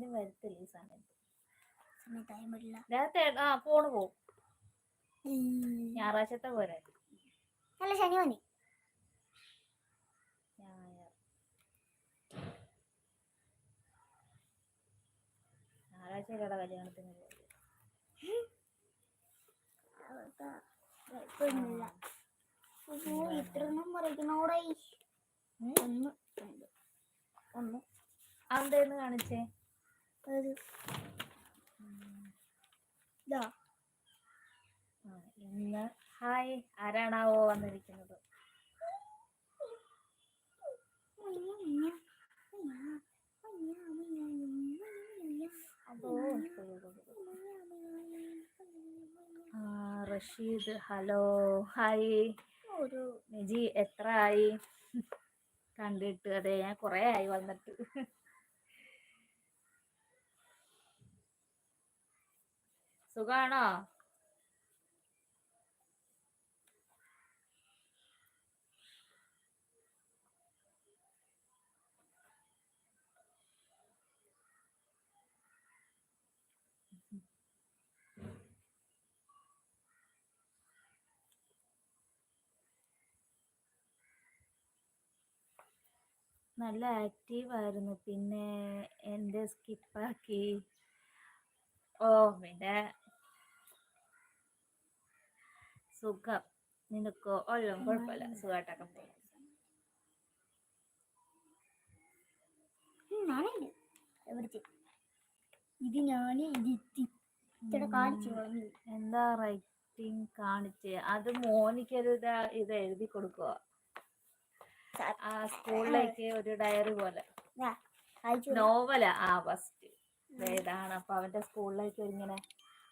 ആരും വരത്തില്ല ഈ സമയത്ത്. നേരത്തെ ആ ഫോണ് പോവും. ഞായറാഴ്ചത്തെ പോരെ അല്ല ശനി മതി. ഞായറാഴ്ചയിലൂടെ കല്യാണത്തിന് ഒന്ന് ഒന്ന്. അതെന്ന് കാണിച്ചേ? ഇന്ന് ഹായ് ആരാണാവോ വന്നിരിക്കുന്നത്? Rasheed hello hi. ഒരു നിജി എത്ര ആയി? കണ്ടിട്ട് അതെ ഞാൻ കുറേ ആയി വന്നിട്ട്. സുഖാണോ? നല്ല ആക്റ്റീവ് ആയിരുന്നു പിന്നെ എന്റെ സ്കിപ്പാക്കി. ഓ പിന്നെ സുഖം. നിനക്കോ? ഓല്ലോ കുഴപ്പമില്ല. സുഖമായിട്ടൊക്കെ പോകും ഇത് ഞാൻ ഇത് കാണിച്ചു എന്താ റൈറ്റിംഗ് കാണിച്ച്? അത് മോനിക്കൊരു ഇതാ എഴുതി കൊടുക്കുക ആ സ്കൂളിലേക്ക് ഒരു ഡയറി പോലെ. നോവലാ ആ ഫസ്റ്റ് ഇതാണ്. അപ്പൊ അവന്റെ സ്കൂളിലേക്ക് ഇങ്ങനെ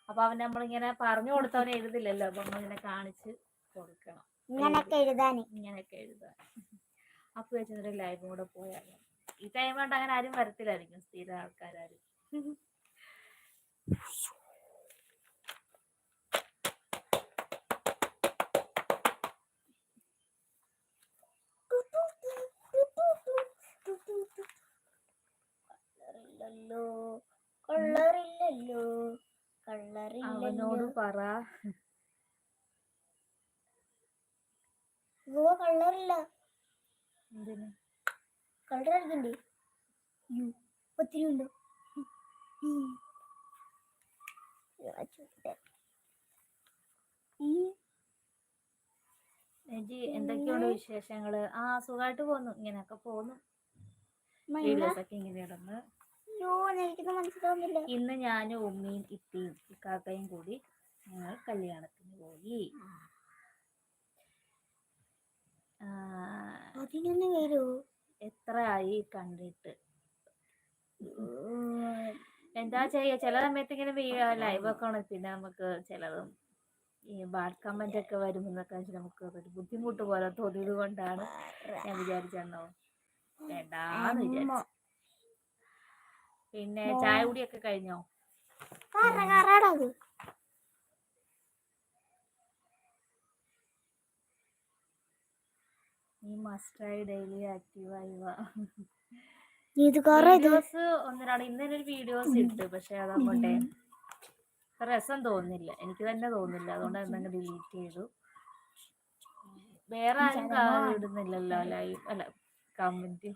അപ്പൊ അവൻ നമ്മളിങ്ങനെ പറഞ്ഞു കൊടുത്തവനെ എഴുതില്ലല്ലോ അപ്പൊ നമ്മളിങ്ങനെ കാണിച്ച് കൊടുക്കണം. ഇങ്ങനൊക്കെ എഴുതാൻ ഇങ്ങനെയൊക്കെ എഴുതാൻ അപ്പൊ വെച്ചിട്ട് ലൈവും കൂടെ പോയാൽ ഈ ടൈം കൊണ്ട് അങ്ങനെ ആരും വരത്തില്ലായിരിക്കും സ്ഥിര ആൾക്കാരും കൊള്ളറില്ലല്ലോ. കൊള്ളറില്ലല്ലോ. അവനോട് പറ. കളറില്ല. കളർ അടിക്കണ്ടേ യു. ഒത്തിരി ഉണ്ട്. എന്തൊക്കെയാണ് വിശേഷങ്ങൾ? ആ സുഖമായിട്ട് പോന്നു. ഇങ്ങനെയൊക്കെ പോന്നു. വീഡിയോസ് ഒക്കെ ഇങ്ങനെ ഇടുന്നു. അയ്യോ ഇന്ന് ഞാനും ഉമ്മയും ഇത്തിയും ഇക്കാക്കയും കൂടി ഞങ്ങൾ കല്യാണത്തിന് പോയി. എത്ര ആയി കണ്ടിട്ട്. എന്താ ചെയ്യ? ചില സമയത്ത് ഇങ്ങനെ ലൈവ് ഒക്കെ ആണ് പിന്നെ നമുക്ക് ചിലതും ഈ ബാഡ് കമന്റ് ഒക്കെ വരുമെന്നൊക്കെ നമുക്ക് ഒരു ബുദ്ധിമുട്ട് പോലെ തോന്നിയത് കൊണ്ടാണ് ഞാൻ വിചാരിച്ചെന്നോ. വേണ്ടാന്ന് വിചാരിച്ചു. പിന്നെ ചായ കുടിയൊക്കെ കഴിഞ്ഞോ? നീ മസ്റ്റായി ഡെയിലി ആക്റ്റീവ് ആയിവ ഇത് കറ വീഡിയോസ് ഒന്നിനാണ് ഇന്നലെ ഒരു വീഡിയോസ് ഇട്ട് പക്ഷെ അതാകട്ടെ രസം തോന്നില്ല എനിക്ക് തന്നെ തോന്നില്ല അതുകൊണ്ട് അതങ്ങ് ഡിലീറ്റ് ചെയ്തു. വേറെ ആരും കാണാൻ ഇടുന്നില്ലല്ലോ ലൈവ്. അല്ല കമന്റ്.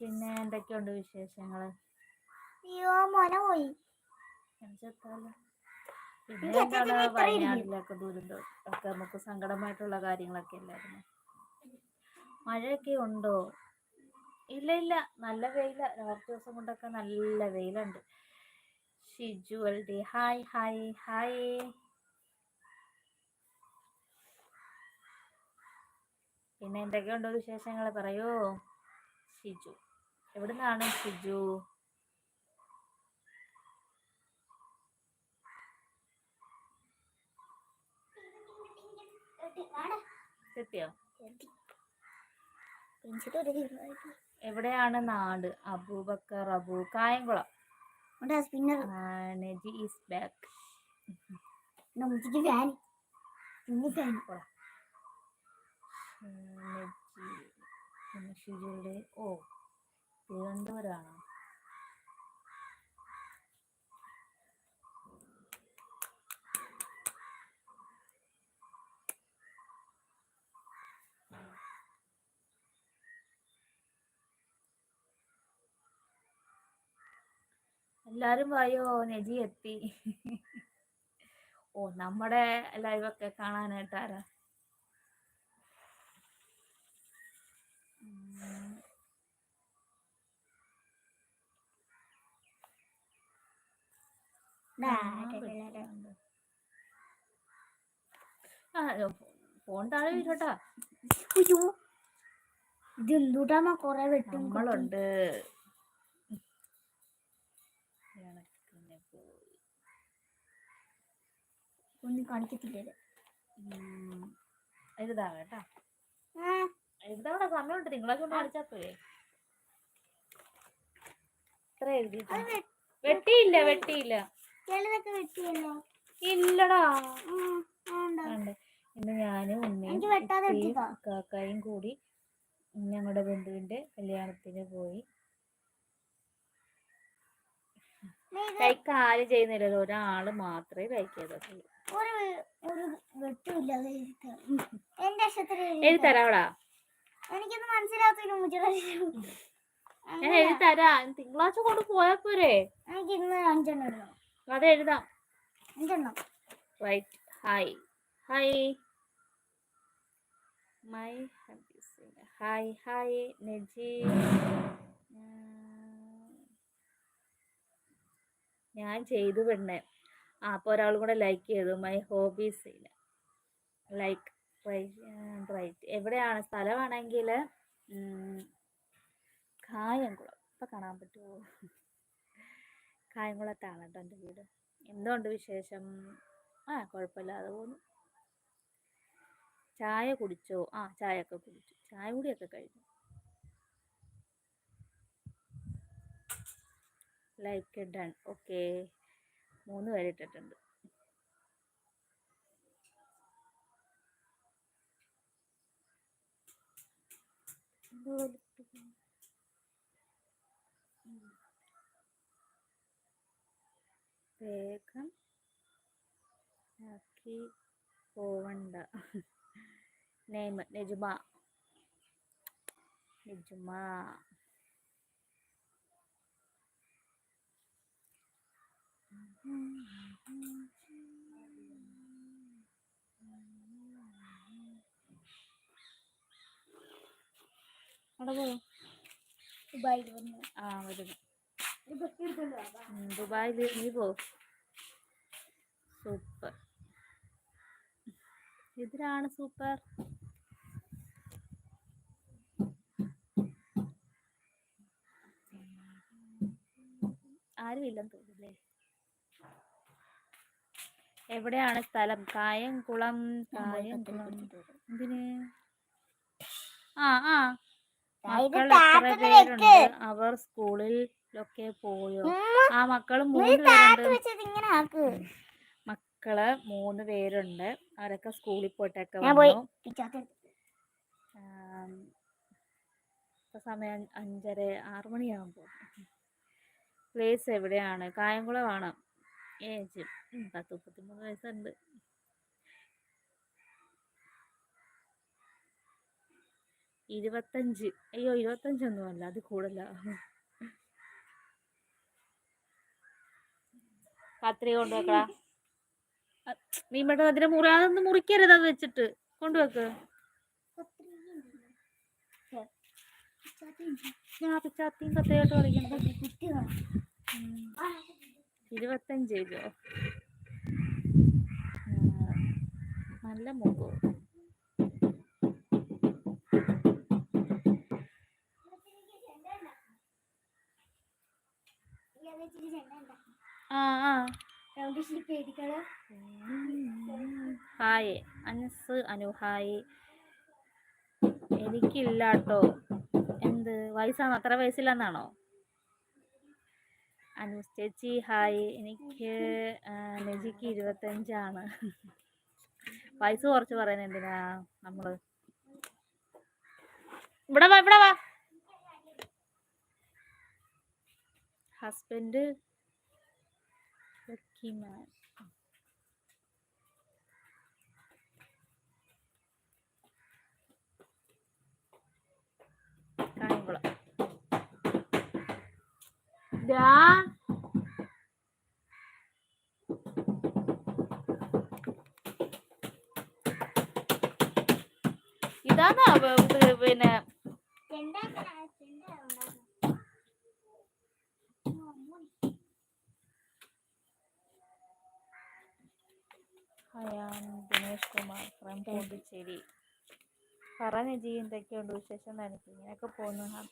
പിന്നെ എന്തൊക്കെയുണ്ട് വിശേഷങ്ങൾ? അയ്യോ മോന പോയി. എന്നുവെച്ചാൽ പിന്നെ എന്താണ് വയനാട്ടിലൊക്കെ ദുരന്തം ഒക്കെ നമുക്ക് സങ്കടമായിട്ടുള്ള കാര്യങ്ങളൊക്കെ അല്ലായിരുന്നു? മഴയൊക്കെ ഉണ്ടോ? ഇല്ല ഇല്ല. നല്ല വെയില. കുറച്ച് ദിവസം കൊണ്ടൊക്കെ നല്ല വെയിലുണ്ട്. ഷിജു അൽഡി ഹായ് ഹായ് ഹായ്. പിന്നെ എന്തൊക്കെയുണ്ടോ വിശേഷങ്ങൾ പറയൂ. ഷിജു. എവിടുന്നാണ് തീരുമാനിച്ചു എവിടെയാണ് നാട്? അബൂബക്കർ അബു കായംകുളം. Is back. ഓ. തിരുവനന്തപുരമാണോ. എല്ലാരും വായോ നെജി എത്തി. ഓ നമ്മുടെ ലൈവൊക്കെ കാണാനായിട്ട് ആരാ? ആ ഫോൺ താഴെ വീട്ടോട്ടാ അയ്യോ. ഇത് എന്തുട്ടാ കൊറേ വെട്ടും നമ്മളുണ്ട്. ഇണക്കിന് പോയി. ഒന്നും കാണിക്കത്തില്ല ഉം. എഴുതാ കേട്ടാ. എഴുതാവിടെ സമയമുണ്ട് തിങ്കളാഴ്ച കൊണ്ട് കാണിച്ചാ പോരെ. ഇത്ര എഴുതി വെട്ടിയില്ല വെട്ടിയില്ല. ഇല്ലടാ. ഉണ്ട്. ഇന്ന് ഞാനും ഉമ്മയും. കാക്കായും കൂടി ഞങ്ങളുടെ ബന്ധുവിന്റെ കല്യാണത്തിന് പോയി. കാൽ ചെയ്യുന്നില്ല ലൈക്ക് ആരും ചെയ്യുന്നില്ലല്ലോ ഒരാൾ മാത്രമേ ലൈക്ക് ചെയ്തിട്ടുള്ളൂ എഴുതി തരാവടാ എനിക്കൊന്നും മനസ്സിലാത്തില്ല ഞാൻ എഴുതി തരാം തിങ്കളാഴ്ച കൊണ്ട് പോയാ പോരെ. എനിക്ക് ഇന്ന് അഞ്ചെണ്ണം ഇടണം അത് എഴുതാം അഞ്ചെണ്ണം. Right hi hi my hi hi Neji ഞാൻ ചെയ്തു വിടണേ ആ അപ്പോൾ ഒരാൾ കൂടെ ലൈക്ക് ചെയ്തു. മൈ ഹോബീസ് ലൈക്ക് റൈറ്റ് എവിടെയാണ്? സ്ഥലമാണെങ്കിൽ കായംകുളം. ഇപ്പം കാണാൻ പറ്റുമോ കായംകുളത്താണ് കേട്ടോ എന്റെ വീട്. എന്തുകൊണ്ട് വിശേഷം? ആ കുഴപ്പമില്ലാതെ പോകുന്നു. ചായ കുടിച്ചോ? ആ ചായ ഒക്കെ കുടിച്ചു. ചായ കുടിയൊക്കെ കഴിഞ്ഞു. Like done. ഓക്കെ. മൂന്ന് പേര് ഇട്ടിട്ടുണ്ട്. വേഗം ആക്കി പോവണ്ട. നെയ്മ് നെജുമ നെജുമ ദുബായിൽ വന്നു. ആ വരുന്നു. ദുബായിൽ നീ പോ. സൂപ്പർ. ഇതിലാണ് സൂപ്പർ ആരുമില്ലെന്ന് തോന്നുന്നില്ലേ? എവിടെയാണ് സ്ഥലം? കായംകുളം കുളം കായം കുളം. കായംകുളം എന്തിന്? ആ ആ. മക്കൾ എത്ര പേരുണ്ട്? അവർ സ്കൂളിൽ ഒക്കെ പോയോ ആ മക്കൾ മൂന്ന് പേരുണ്ട് മക്കൾ മൂന്ന് പേരുണ്ട്. അവരൊക്കെ സ്കൂളിൽ പോയിട്ടൊക്കെ വന്നു. സമയം അഞ്ചര ആറു മണിയാകുമ്പോൾ പ്ലേസ് എവിടെയാണ്? കായംകുളമാണ്. ഏജ് പത്ത് മുപ്പത്തിമൂന്ന് വയസ്സുണ്ട്. ഇരുപത്തഞ്ച്. അയ്യോ ഇരുപത്തഞ്ചൊന്നും അല്ല അത് കൂടല്ല കത്രിക കൊണ്ടുവെക്കടാ നീ പെട്ടെന്ന് അതിനെ മുറി അതൊന്നും മുറിക്കരുത് അത് വെച്ചിട്ട്. കൊണ്ടുവെക്ക് ഞാൻ പിച്ചാത്തിയും കത്തയായിട്ട് കളിക്കണ്ട ഇരുപത്തഞ്ച് കിലോ. നല്ല മുഖോ. ആ ആ. Hi Anas Anu hi. എനിക്കില്ല കേട്ടോ എന്ത്? വയസ്സാണ്? അത്ര വയസ്സില്ലെന്നാണോ അനു ചേച്ചി ഹായ്. എനിക്ക് നെജിക്ക് ഇരുപത്തഞ്ചാണ്. വയസ്സ് കുറച്ച് പറയുന്നത് എന്തിനാ നമ്മൾ? ഇവിടെ വാ ഇവിടെ വാ. ഹസ്ബൻഡ് ലക്കിമാൻ കായംകുളം ദാ ഇതാണ് പിന്നെ ഹയാൻ ദിനേഷ് കുമാർ ഫ്രം പോണ്ടിച്ചേരി പറഞ്ഞ ജി എന്തൊക്കെയുണ്ട് വിശേഷം എനിക്ക് ഇങ്ങനെയൊക്കെ പോകുന്നു.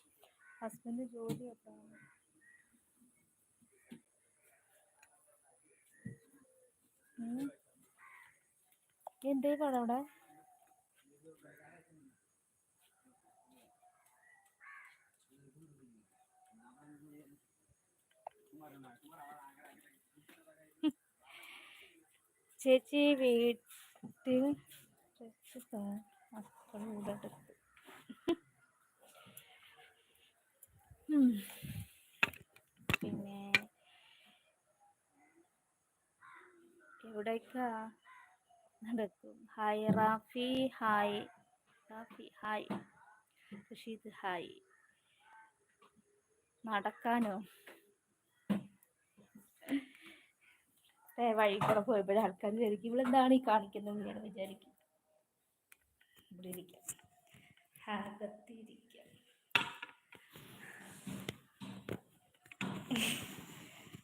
ഹസ്ബൻഡ് ജോലി എപ്പോഴാണ് എന്തേ പടം ചേച്ചി വീട്ടിൽ പിന്നെ എവിടേക്കാ? നടക്കും. Hi Rafi hi Rafi hi Rasheed hi നടക്കാനോ ഏ വഴി കൂടെ പോയപ്പോഴും ആൾക്കാർ വിചാരിക്കും ഇവളെന്താണ് ഈ കാണിക്കുന്നത്? ഞാൻ വിചാരിക്കും. ഇവിടെ ഇരിക്കാം. അകത്തിരിക്കാം.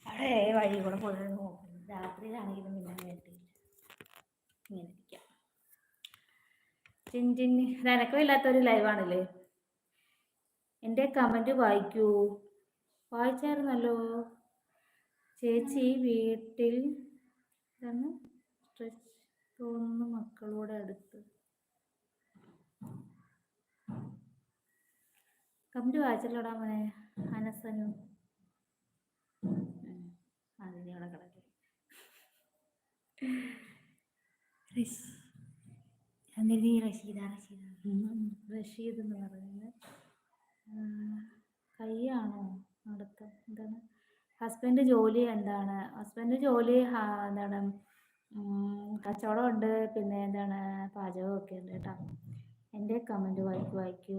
അവിടെ വഴി കൂടെ പോയത് നോക്കും രാത്രിയിലാണെങ്കിലും പിന്നെ വേണ്ടി ഇങ്ങനെ ഇരിക്കാം. ചിൻ നനക്കമില്ലാത്തൊരു ലൈവാണല്ലേ എന്റെ കമന്റ് വായിക്കൂ. വായിച്ചായിരുന്നല്ലോ. ചേച്ചി വീട്ടിൽ എന്താണ് സ്ട്രെച്ച് തോന്നുന്നു മക്കളോട് അടുത്ത്. കമ്പി വായിച്ചല്ലോടാ മോനെ അനസനു. അതിനെ കിടക്കെ. എന്നിട്ട് റഷീദ റഷീദ. ഉം, റഷീദ് എന്ന് പറയുന്നത്. ആ, കയ്യാണോ നടത്തം എന്താണ്? ഹസ്ബൻഡ് ജോലി എന്താണ്? ഹസ്ബൻഡ് ജോലി എന്താണ് കച്ചവടം ഉണ്ട് പിന്നെ എന്താണ് പാചകം ഒക്കെ ഉണ്ട് കേട്ടോ. എന്റെ കമന്റ് വായിക്കൂ വായിക്കൂ.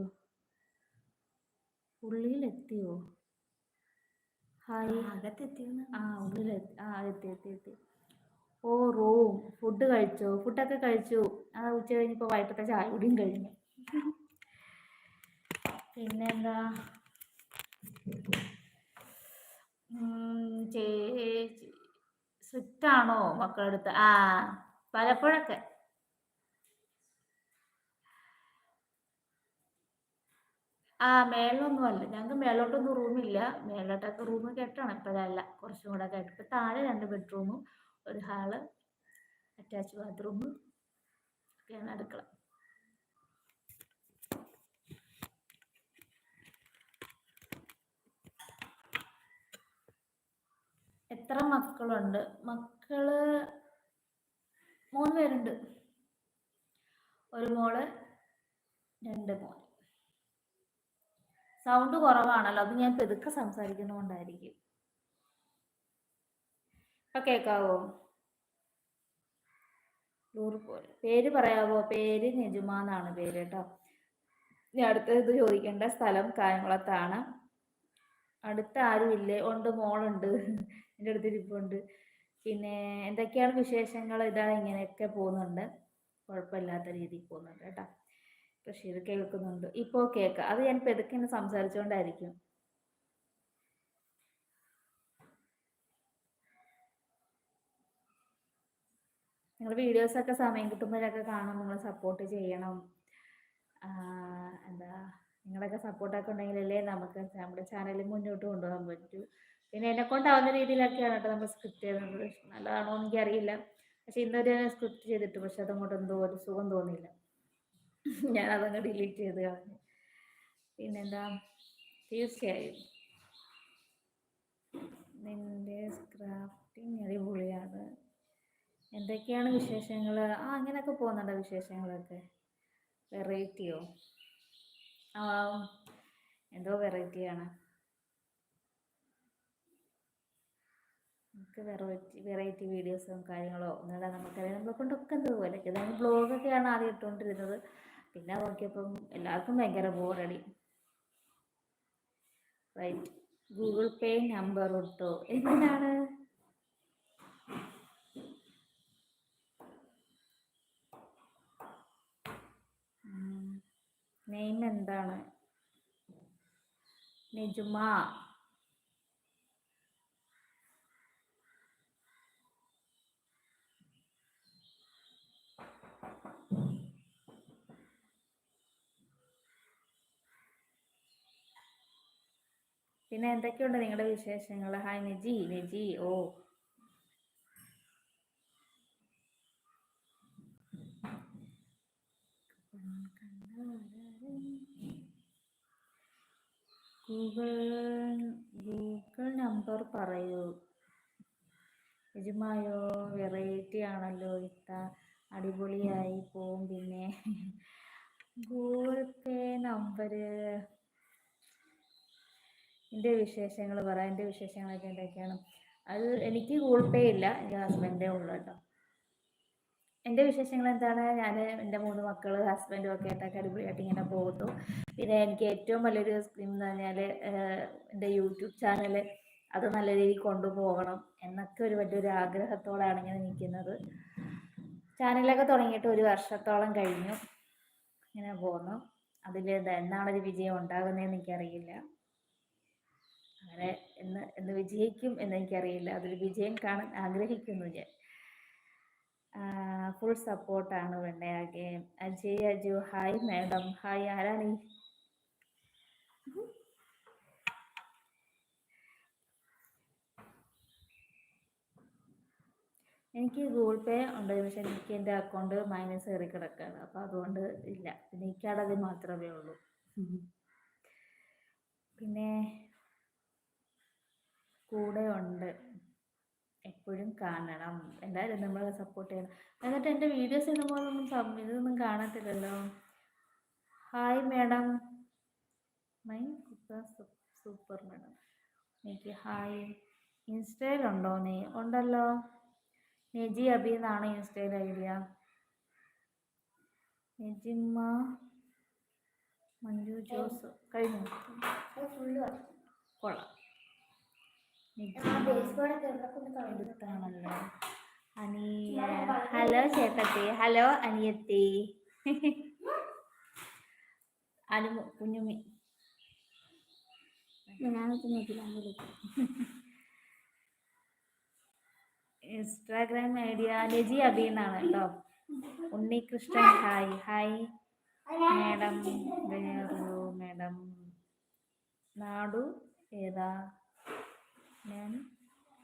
ഉള്ളിലെത്തിയോ? ഹായ്. ആ ഉള്ളിലെത്തി ആ എത്തി എത്തി എത്തി. ഓ റൂം. ഫുഡ് കഴിച്ചോ? ഫുഡൊക്കെ കഴിച്ചു. ആ ഉച്ച കഴിഞ്ഞിപ്പോൾ വൈകിട്ടത്തെ ചായ കൂടിയും കഴിഞ്ഞു. പിന്നെന്താ? ചേച്ചി സ്ട്രിക്റ്റ് ആണോ മക്കളുടെ ആ പലപ്പോഴൊക്കെ. ആ മേളിലൊന്നും അല്ല. ഞങ്ങൾക്ക് മേളോട്ടൊന്നും റൂമില്ല. മേളോട്ടൊക്കെ റൂം കെട്ടണം. ഇപ്പോഴല്ല. കുറച്ചും കൂടെ ഇപ്പം താഴെ രണ്ട് ബെഡ്റൂമും ഒരു ഹാൾ അറ്റാച്ച് ബാത്റൂമും ഒക്കെയാണ് അടുക്കള. എത്ര മക്കളുണ്ട്? മക്കൾ മൂന്ന് പേരുണ്ട് ഒരു മോൾ രണ്ട് മോൻ. സൗണ്ട് കുറവാണല്ലോ അത് ഞാൻ പെതുക്കെ സംസാരിക്കുന്നതുകൊണ്ടായിരിക്കും ഇപ്പൊ കേക്കാവോ? ടൂർ പോലെ. പേര് പറയാവോ? പേര് നെജുമ എന്നാണ് പേര് കേട്ടോ. ഇനി അടുത്തത് ചോദിക്കേണ്ട. സ്ഥലം കായംകുളത്താണ് അടുത്ത് ആരുമില്ലേ ഉണ്ട് മോളുണ്ട്. എന്റെ അടുത്ത് ഇരിപ്പുണ്ട്. പിന്നെ എന്തൊക്കെയാണ് വിശേഷങ്ങൾ ഇതാ ഇങ്ങനെയൊക്കെ പോകുന്നുണ്ട്. കുഴപ്പമില്ലാത്ത രീതിയിൽ പോകുന്നുണ്ട് കേട്ടോ. ബഷീർ കേൾക്കുന്നുണ്ട്. ഇപ്പോൾ കേൾക്കാം. അത് ഞാൻ പെതുക്കെ ഇങ്ങനെ സംസാരിച്ചുകൊണ്ടായിരിക്കും നിങ്ങൾ വീഡിയോസൊക്കെ സമയം കിട്ടുമ്പോഴൊക്കെ കാണും. നിങ്ങൾ സപ്പോർട്ട് ചെയ്യണം. എന്താ നിങ്ങളൊക്കെ സപ്പോർട്ടൊക്കെ ഉണ്ടെങ്കിലല്ലേ നമുക്ക് നമ്മുടെ ചാനൽ മുന്നോട്ട് കൊണ്ടുപോകാൻ പറ്റൂ. പിന്നെ എന്നെ കൊണ്ടാവുന്ന രീതിയിലൊക്കെയാണ് കേട്ടോ നമ്മൾ സ്ക്രിപ്റ്റ് ചെയ്തത്. നല്ലതാണോ എന്ന് എനിക്കറിയില്ല. പക്ഷെ ഇന്നൊരു സ്ക്രിപ്റ്റ് ചെയ്തിട്ട് പക്ഷെ അതങ്ങോട്ട് എന്തോ ഒരു സുഖം തോന്നിയില്ല. ഞാൻ അതങ്ങ് ഡിലീറ്റ് ചെയ്ത് കളഞ്ഞു. പിന്നെന്താ? തീർച്ചയായും. നിന്റെ സ്ക്രാഫ്റ്റിംഗ് അടിപൊളിയാണ്. എന്തൊക്കെയാണ് വിശേഷങ്ങൾ ആ അങ്ങനെയൊക്കെ പോകുന്നുണ്ടോ വിശേഷങ്ങളൊക്കെ? വെറൈറ്റിയോ ആ എന്തോ വെറൈറ്റിയാണ് നമുക്ക് വെറൈറ്റി വെറൈറ്റി വീഡിയോസും കാര്യങ്ങളോ ഒന്നുമില്ല. നമുക്കറിയാം നമ്മളെ കൊണ്ടൊക്കെ എന്തുപോലെ ഏതായാലും ബ്ലോഗൊക്കെയാണ് ആദ്യം ഇട്ടുകൊണ്ടിരുന്നത് പിന്നെ നോക്കിയപ്പം എല്ലാവർക്കും ഭയങ്കര ബോറടി റൈറ്റ് ഗൂഗിൾ പേ നമ്പർ ഇട്ടോ. എന്തിനാണ്? നെയിം എന്താണ്? നിജുമ. പിന്നെ എന്തൊക്കെയുണ്ട് നിങ്ങളുടെ വിശേഷങ്ങൾ ഹായ് നിജി നിജി ഓ. ഗൂഗിൾ ഗൂഗിൾ നമ്പർ പറയൂ. നിജമായോ വെറൈറ്റി ആണല്ലോ ഇത്ത. അടിപൊളിയായി പോവും പിന്നെ. ഗൂഗിൾ പേ നമ്പര് എന്റെ വിശേഷങ്ങൾ പറ എന്റെ വിശേഷങ്ങളൊക്കെ എന്തൊക്കെയാണ്? അത് എനിക്ക് ഗൂഗിൾ പേ ഇല്ല എന്റെ ഹസ്ബൻഡേ ഉള്ളു കേട്ടോ. എന്റെ വിശേഷങ്ങൾ എന്താണ്? ഞാൻ എന്റെ മൂന്ന് മക്കൾ ഹസ്ബൻഡും ഒക്കെ ആയിട്ടൊക്കെ അടിപൊളിയായിട്ട് ഇങ്ങനെ പോകുന്നു. പിന്നെ എനിക്ക് ഏറ്റവും വലിയൊരു സ്കീം എന്ന് പറഞ്ഞാൽ എന്റെ യൂട്യൂബ് ചാനൽ അത് നല്ല രീതിയിൽ കൊണ്ടുപോകണം എന്നൊക്കെ ഒരു വലിയൊരു ആഗ്രഹത്തോടാണ് ഇങ്ങനെ നിൽക്കുന്നത്. ചാനലൊക്കെ തുടങ്ങിയിട്ട് ഒരു വർഷത്തോളം കഴിഞ്ഞു. ഇങ്ങനെ പോകുന്നു. അതിൽ എന്നാണൊരു വിജയം ഉണ്ടാകുന്നതെന്ന് എനിക്കറിയില്ല. അങ്ങനെ എന്ന് എന്ന് വിജയിക്കും എന്ന് എനിക്കറിയില്ല അതൊരു വിജയം കാണാൻ ആഗ്രഹിക്കുന്നു ഞാൻ. ഫുൾ സപ്പോർട്ടാണ് വെണ്ണയാകെ. Ajay Aju hi madam hi ആരാണ് ഈ? എനിക്ക് ഗൂഗിൾ പേ ഉണ്ട് പക്ഷെ എനിക്ക് എന്റെ അക്കൗണ്ട് മൈനസ് കയറി കിടക്കുകയാണ് അപ്പം അതുകൊണ്ട് ഇല്ല. പിന്നെ ഈ കടത് മാത്രമേ ഉള്ളൂ. പിന്നെ കൂടെ ഉണ്ട്. എപ്പോഴും കാണണം. എന്തായാലും നമ്മളെ സപ്പോർട്ട് ചെയ്യണം. എന്നിട്ട് എന്റെ വീഡിയോസ് സം- ഇതൊന്നും കാണത്തില്ലല്ലോ. Hi madam my super madam എനിക്ക് ഹായ് ഇൻസ്റ്റയിലുണ്ടോ നീ? ഉണ്ടല്ലോ. നെജി അബി എന്നാണ് ഇൻസ്റ്റയിൽ ഐഡിയ. നെജിമ്മ മഞ്ജു ജോസ്. കഴിഞ്ഞു? കൊള്ളാം. അനി ഹലോ ചേട്ടത്തി ഹലോ അനിയത്തി. അനു കുഞ്ഞുമി ഇൻസ്റ്റാഗ്രാം ഐഡിയ ലജി അബി എന്നാണ് കേട്ടോ. Unnikrishnan hi hi. മേഡം വേറൊരു മേഡം. നാടു ഏതാ? ഞാൻ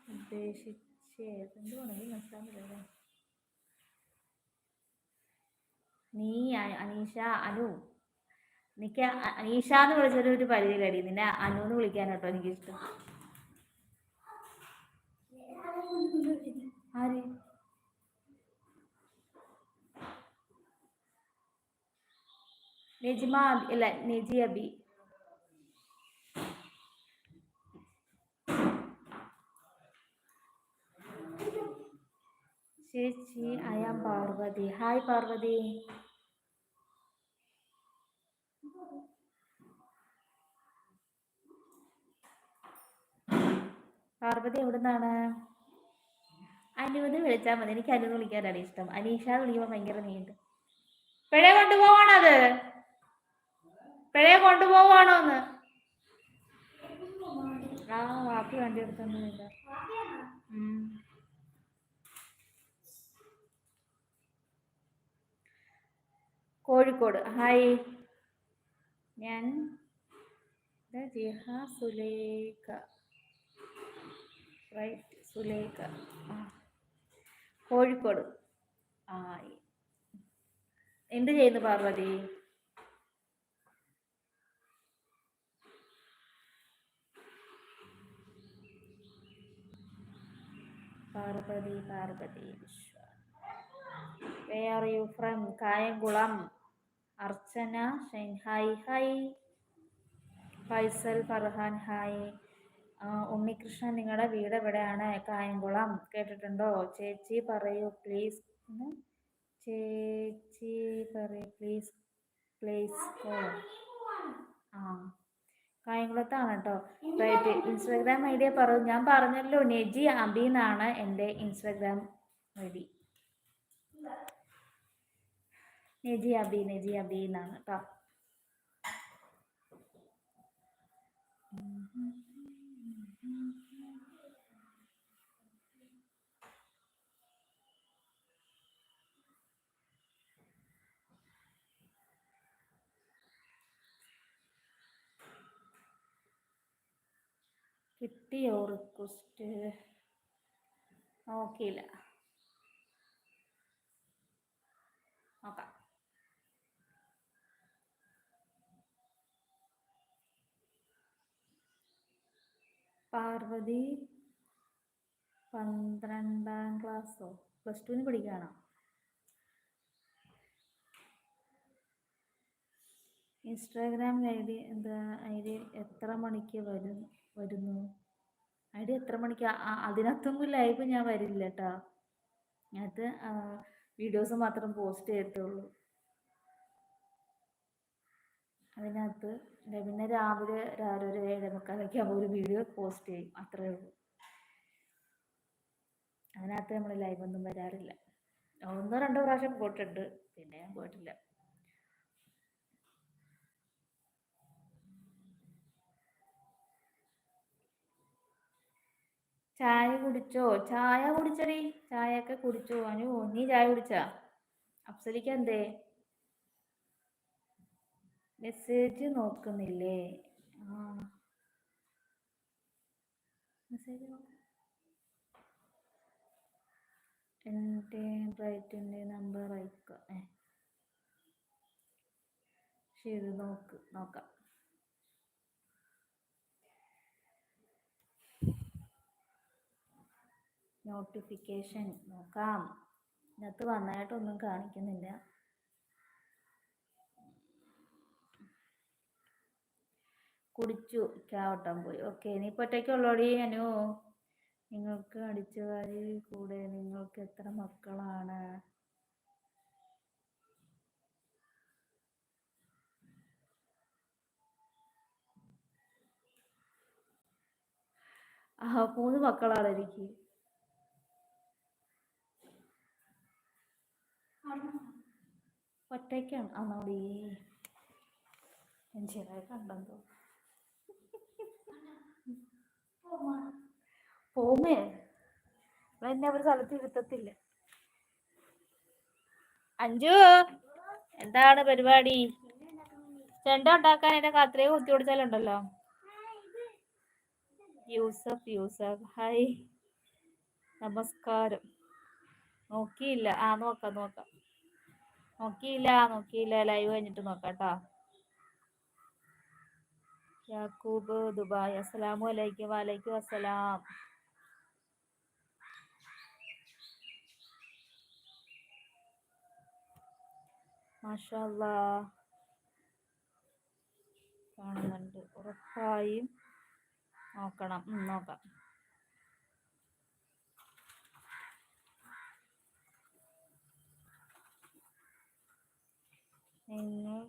ഉദ്ദേശിച്ച എന്തുവാണെങ്കിൽ മനസ്സിലാകുന്നില്ലല്ലോ നീ അനീഷ അനു. എനിക്ക് അനീഷ എന്ന് വിളിച്ചൊരു ഒരു പരിചയടി നിന്നെ അനു എന്ന് കേട്ടോ എനിക്കിഷ്ടം. ആര്? നെജിമ അല്ല നിജി അബി. ചേച്ചി I am Parvathi. Hi Parvathi. Parvathi എവിടുന്നാണ്? അനുവന്ന് വിളിച്ചാൽ മതി. എനിക്ക് അനു എന്ന് വിളിക്കാനാണ് ഇഷ്ടം. അനീഷ എന്ന് വിളിക്കുമ്പോൾ ഭയങ്കര നീണ്ട്. പിഴ കൊണ്ടുപോവാണത്. പിഴ കൊണ്ടുപോവാണോന്ന്. ആ വാപ്പി വണ്ടി കോഴിക്കോട്. ഹായ് ഞാൻ ജിഹ സുലേഖ. റൈറ്റ് സുലേഖ. കോഴിക്കോട്. ആ. എന്ത് ചെയ്യുന്നു Parvathi? Parvathi Parvathi where are you from Kayamkulam. Archana Shine hi hi. Faisal Farhan hi. Unnikrishnan നിങ്ങളുടെ വീട് എവിടെയാണ്? കായംകുളം കേട്ടിട്ടുണ്ടോ? ചേച്ചി പറയൂ പ്ലീസ് ചേച്ചി പറയൂ പ്ലീസ് പ്ലീസ് കോൾ ആ. കായംകുളത്താണ് കേട്ടോ. റൈറ്റ്. ഇൻസ്റ്റാഗ്രാം ഐ ഡി പറയൂ ഞാൻ പറഞ്ഞല്ലോ നെജി അബി എന്നാണ് എന്റെ Instagram I D. Neji Abi Neji Abi എന്നാണ് കേട്ടോ കിട്ടിയോ റിക്വസ്റ്റ് നോക്കിയില്ല നോക്കാം പാർവതി പന്ത്രണ്ടാം ക്ലാസ്സോ പ്ലസ് ടുവിന് പഠിക്കുകയാണോ? ഇൻസ്റ്റാഗ്രാം ഐ ഡി എന്താ? ഐ ഡി എത്ര മണിക്ക് വരും വരുന്നു? ഐ ഡി എത്ര മണിക്ക്? അതിനകത്തൊന്നും ലൈവ് ഞാൻ വരില്ല കേട്ടോ അത് വീഡിയോസ് മാത്രം പോസ്റ്റ് ചെയ്യത്തുള്ളൂ. അതിനകത്ത് പിന്നെ രാവിലെ ഒരു ഏഴ് മുക്കാലൊക്കെ ആകുമ്പോൾ ഒരു വീഡിയോ പോസ്റ്റ് ചെയ്യും. അത്രേ ഉള്ളൂ. അതിനകത്ത് നമ്മൾ ലൈവ് ഒന്നും വരാറില്ല. ഒന്നോ രണ്ടോ പ്രാവശ്യം പോയിട്ടുണ്ട്. പിന്നെ ഞാൻ പോയിട്ടില്ല. ചായ കുടിച്ചോ? ചായ കുടിച്ചടി. ചായയൊക്കെ കുടിച്ചോ? അനു നീ ചായ കുടിച്ചാ? അപ്സലിക്ക് എന്തേ? മെസ്സേജ് നോക്കുന്നില്ലേ? ആ. മെസ്സേജ് എന്റെ ബ്രൈറ്റിന്റെ നമ്പർ അയക്കാം. ഏ. ശരി നോക്ക് നോക്കാം. നോട്ടിഫിക്കേഷൻ നോക്കാം. ഇതിനകത്ത് വന്നതായിട്ടൊന്നും കാണിക്കുന്നില്ല. കുടിച്ചു. ചാവട്ടം പോയി. ഓക്കെ നീ ഒറ്റയ്ക്കുള്ളോടി അനു? നിങ്ങൾക്ക് അടിച്ചുകാരി കൂടെ നിങ്ങൾക്ക് എത്ര മക്കളാണ്? ആ മൂന്ന് മക്കളാണ് എനിക്ക്. ഒറ്റയ്ക്കാണ്. ആണോടി ഞാൻ ചെറിയ കണ്ടെന്തോ. പോമേ എന്നെ ഒരു സ്ഥലത്ത് ഇരുത്തത്തില്ല. അഞ്ചു എന്താണ് പരിപാടി? ചെണ്ട ഉണ്ടാക്കാൻ എന്റെ കത്രയെ കുത്തി കൊടുത്താലുണ്ടല്ലോ. യൂസഫ് യൂസഫ് ഹായ്. നമസ്കാരം. നോക്കിയില്ല. ആ നോക്കാം നോക്കാം. നോക്കിയില്ല നോക്കിയില്ല. ലൈവ് കഴിഞ്ഞിട്ട് നോക്കാം കേട്ടോ. യാക്കൂബ് ദുബായ്. അസ്സലാമു അലൈക്കും. വലൈക്കും അസ്സലാം. മാഷല്ല. കാണുന്നുണ്ട്. ഉറപ്പായും നോക്കണം. നോക്കാം. നിങ്ങൾ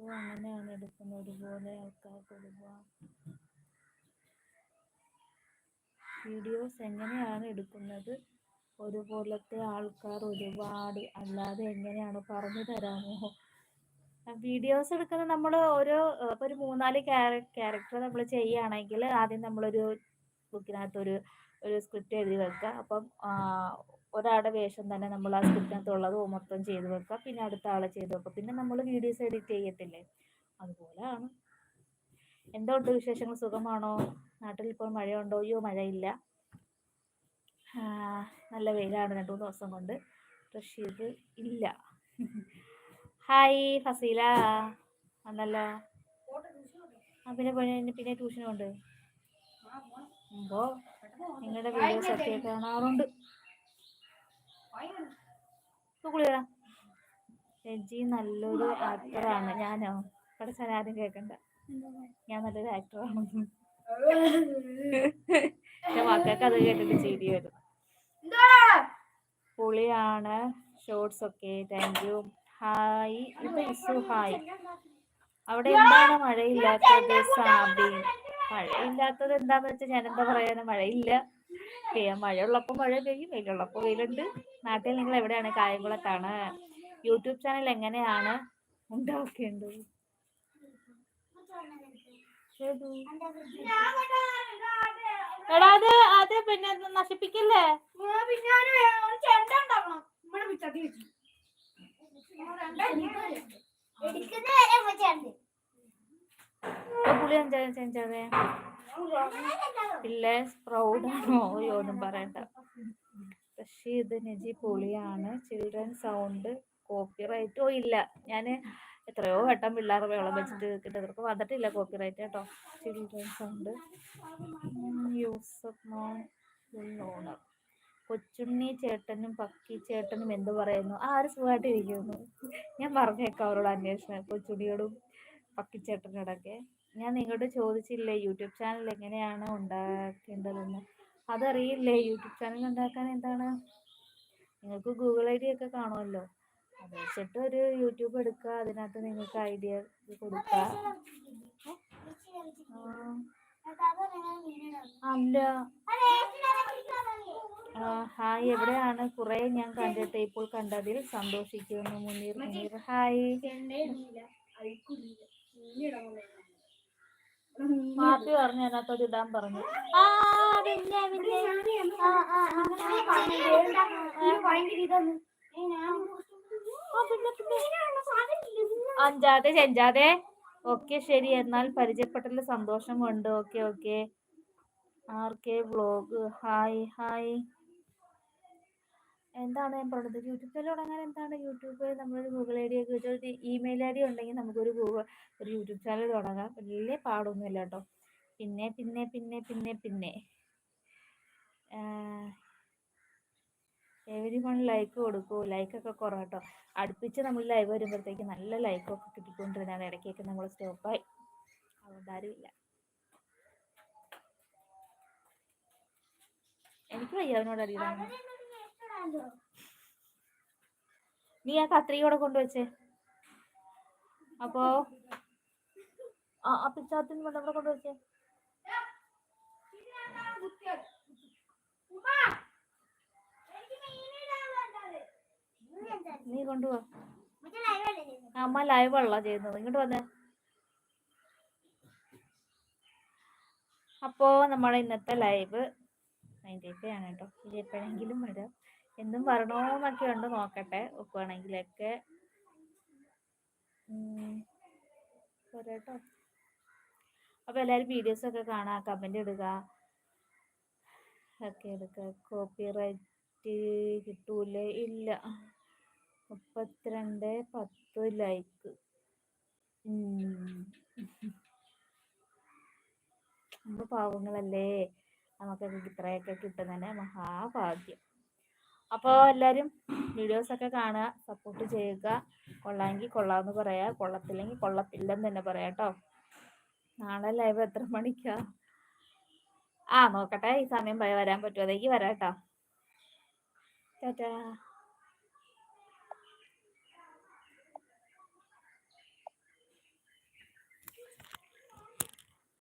കിഡ്സ് അങ്ങനെയാണ് എടുക്കുന്നത്. ഒരുപോലെ ആൾക്കാർക്ക് കൊടുക്കുക വീഡിയോസ് എങ്ങനെയാണ് എടുക്കുന്നത്? ഒരുപോലത്തെ ആൾക്കാർ ഒരുപാട് അല്ലാതെ എങ്ങനെയാണ് പറഞ്ഞു തരാമോ? വീഡിയോസ് എടുക്കുന്നത് നമ്മൾ ഓരോ ഇപ്പോൾ ഒരു മൂന്നാൽ ക്യാരക്ടർ നമ്മൾ ചെയ്യുകയാണെങ്കിൽ ആദ്യം നമ്മളൊരു ബുക്കിനകത്ത് ഒരു ഒരു സ്ക്രിപ്റ്റ് എഴുതി വെക്കുക. അപ്പം ഒരാളുടെ വേഷം തന്നെ നമ്മൾ ആ സ്ക്രിപ്റ്റിനകത്ത് ഉള്ളത് മൊത്തം ചെയ്ത് വെക്കുക. പിന്നെ അടുത്ത ആളെ ചെയ്ത് വെക്കുക. പിന്നെ നമ്മൾ വീഡിയോസ് എഡിറ്റ് ചെയ്യത്തില്ലേ? അതുപോലെയാണ്. ഉണ്ട് വിശേഷങ്ങൾ? സുഖമാണോ? നാട്ടിൽ ഇപ്പോൾ മഴയുണ്ടോ? അയ്യോ മഴയില്ല. നല്ല വെയിലാണ് രണ്ടു മൂന്ന് ദിവസം കൊണ്ട്. റഷീദ് ഇല്ല. ഹായ് ഫസീല. വന്നല്ലോ. ആ പിന്നെ പിന്നെ ട്യൂഷനുണ്ട് അപ്പോൾ നിങ്ങളുടെ വീഡിയോസ് ഒക്കെ കാണാറുണ്ട്. കുളിയടാ രജി നല്ലൊരു ആക്ടറാണ് ഞാനോ? പഠിച്ചാൽ ആരും കേൾക്കണ്ട ഞാൻ നല്ലൊരു ആക്ടറാണ് എന്റെ മക്കൾക്ക് അത് കേട്ടിട്ട് ചിരി വരും. പുളിയാണ് ഷോർട്സ് ഒക്കെ. താങ്ക് യു ഹായ് ഇപ്പൊ ഇസു ഹായ് അവിടെ എന്താണ് മഴയില്ലാത്തത് സാബി മഴയില്ലാത്തത് എന്താന്ന് വെച്ചാൽ ഞാൻ എന്താ പറയാനും മഴയില്ല. പെയ്യാൻ മഴയുള്ളപ്പോ മഴ പെയ്യും വെയിലുള്ളപ്പോ വെയിലുണ്ട്. നാട്ടിൽ നിങ്ങൾ എവിടെയാണ്? കായംകുളത്താണ്. യൂട്യൂബ് ചാനൽ എങ്ങനെയാണ്? ഉണ്ടാക്കേണ്ടത്? എടാ അത് അത് പിന്നെ നശിപ്പിക്കല്ലേ? പുളി ചെഞ്ചാതെ ഇല്ലേ പ്രൗഡാണോ അയ്യോ ഒന്നും പറയണ്ട. റഷീദ് നജി പൊളിയാണ്. ചിൽഡ്രൻ സൗണ്ട് കോപ്പിറൈറ്റോ ഇല്ല. ഞാൻ എത്രയോ വട്ടം പിള്ളേർ വെള്ളം വെച്ചിട്ട് കിട്ടുന്നവർക്ക് വന്നിട്ടില്ല കോപ്പിറൈറ്റ് കേട്ടോ. Children sound Yusuf non owner Kochunni ചേട്ടനും പക്കി ചേട്ടനും എന്ത് പറയുന്നു? ആ ഒരു ഇരിക്കുന്നു ഞാൻ പറഞ്ഞേക്കാം അവരോട് അന്വേഷണം. കൊച്ചുണ്ണിയോടും പക്കിച്ചേട്ടനോടൊക്കെ ഞാൻ നിങ്ങളോട് ചോദിച്ചില്ലേ യൂട്യൂബ് ചാനൽ എങ്ങനെയാണ് ഉണ്ടാക്കേണ്ടതെന്ന്? അതറിയില്ലേ യൂട്യൂബ് ചാനൽ ഉണ്ടാക്കാൻ എന്താണ്? നിങ്ങൾക്ക് ഗൂഗിൾ ഐ ഡി ഒക്കെ കാണുമല്ലോ. അത് വെച്ചിട്ട് ഒരു യൂട്യൂബ് എടുക്കുക അതിനകത്ത് നിങ്ങൾക്ക് ഐഡിയ കൊടുക്കുക. അല്ല. ഹായ് എവിടെയാണ്? കുറെ ഞാൻ കണ്ടിട്ട് ഇപ്പോൾ കണ്ടതിൽ സന്തോഷിക്കുന്നു മുനീർ മുനീർ. ഹായ്. മാപ്പി പറഞ്ഞു അതിനകത്തോട് ഇടാൻ പറഞ്ഞു ആ പിന്നെ പിന്നെ. അഞ്ചാതെ ചെഞ്ചാതെ ഓക്കെ ശരി എന്നാൽ പരിചയപ്പെട്ടതിൽ കൊണ്ട് okay okay R K vlog hi hi എന്താണ് ഞാൻ പറഞ്ഞത്? യൂട്യൂബ് ചാനൽ തുടങ്ങാൻ എന്താണ്? യൂട്യൂബ് നമ്മളൊരു ഗൂഗിൾ ഐ ഡി ഒക്കെ വെച്ച് ഒരു ഇമെയിൽ ഐ ഡി ഉണ്ടെങ്കിൽ നമുക്കൊരു ഗൂഗിൾ ഒരു യൂട്യൂബ് ചാനൽ തുടങ്ങാം. വലിയ പാടൊന്നുമില്ല കേട്ടോ പിന്നെ പിന്നെ പിന്നെ പിന്നെ പിന്നെ. എവരി വൺ ലൈക്ക് കൊടുക്കൂ. ലൈക്കൊക്കെ കുറവ് കേട്ടോ അടുപ്പിച്ച് നമ്മൾ ലൈവ് വരുമ്പോഴത്തേക്ക് നല്ല ലൈക്കൊക്കെ കിട്ടിക്കൊണ്ടിരുന്നതാണ്. ഇടയ്ക്കൊക്കെ നമ്മൾ സ്റ്റോപ്പായി അതുകൊണ്ട് ആരുമില്ല എനിക്ക് വയ്യ അവനോട് അറിയാം നീ ആ കത്രികൂടെ കൊണ്ടുവച്ചേ. അപ്പോ? ആ കൊണ്ടുവച്ചേ. നീ കൊണ്ടുപോ അമ്മ ലൈവ് അല്ല ചെയ്യുന്നത്. ഇങ്ങോട്ട് വന്നേ. അപ്പോ നമ്മളെ ഇന്നത്തെ ലൈവ് അതിന്റെയൊക്കെ ആണ് കേട്ടോ. ഇത് എപ്പോഴെങ്കിലും വരാം. എന്തും വരണോന്നൊക്കെ ഉണ്ട് നോക്കട്ടെ. ഒക്കുവാണെങ്കിലൊക്കെ. ഉം. അപ്പൊ എല്ലാവരും വീഡിയോസ് ഒക്കെ കാണാ കമന്റ് ഇടുക. ഒക്കെ എടുക്കുക കോപ്പിറൈറ്റ് കിട്ടൂലേ? ഇല്ല. മുപ്പത്തിരണ്ട് പത്ത് ലൈക്ക് നമ്മൾ പാവങ്ങളല്ലേ? നമുക്കൊക്കെ ഇത്രയൊക്കെ കിട്ടുന്നതന്നെ മഹാഭാഗ്യം. അപ്പോൾ എല്ലാവരും വീഡിയോസൊക്കെ കാണുക സപ്പോർട്ട് ചെയ്യുക. കൊള്ളാമെങ്കിൽ കൊള്ളാമെന്ന് പറയാം കൊള്ളത്തില്ലെങ്കിൽ കൊള്ളത്തില്ലെന്ന് തന്നെ പറയാം കേട്ടോ നാളെ ലൈവ് എത്ര മണിക്കാ? ആ നോക്കട്ടെ. ഈ സമയം വരാൻ പറ്റുമോ അതേക്ക് വരാം കേട്ടോ ടാറ്റാ.